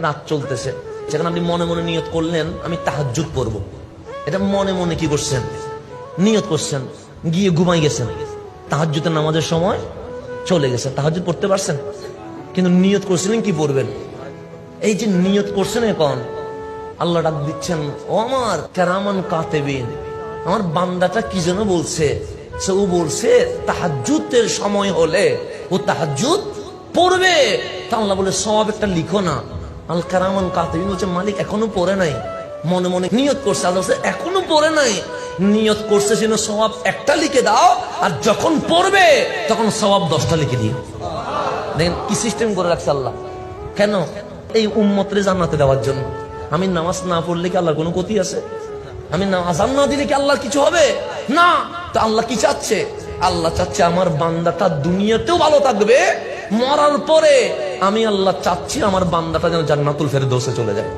রাত চলতেছে। সেখানে আপনি মনে মনে নিয়ত করলেন, আমি তাহাজ্জুদ পড়ব। এটা মনে মনে কি করছেন? নিয়ত করছেন, গিয়ে ঘুমাই গেছেন। তাহাজ্জুদের নামাজের সময় চলে গেছে তাহাজ্জুদ পড়তে পারছেন? কিন্তু নিয়ত করছিলেন কি পড়বেন? এই যে নিয়ত করছেন এখন, আল্লাহ ডাক দিচ্ছেন, ও আমার কেরামান কাতেবিন, আমার বান্দাটা কি যেন বলছে? সে ও বলছে তাহাজুতের সময় হলে ও তাহাজুদ পড়বে। তা আল্লাহ বলে সব একটা লিখো না। আল কারামান কাতেবিন বলছে, মালিক এখনও পড়ে নাই। মনে মনে নিয়ত করছে, আল্লাহ এখনও পড়ে নাই। নিয়ত করছে যেন সবাব একটা লিখে দাও, আর যখন পড়বে, তখন সবাব দশটা লিখে দিও। দেখেন, কি সিস্টেম করে রাখছে আল্লাহ। কেন? এই উম্মতরে জান্নাতে দেওয়ার জন্য। আমি নামাজ না পড়লে কি আল্লাহর কোনো ক্ষতি আছে? আমি আজান না দিলে কি আল্লাহর কিছু হবে? না। তো আল্লাহ কি চাচ্ছে? আল্লাহ চাচ্ছে আমার বান্দাটা দুনিয়াতেও ভালো থাকবে, মরার পরে আমি আল্লাহ চাচ্ছি আমার বান্দাটা যেন জান্নাতুল ফেরদৌসে চলে যায়।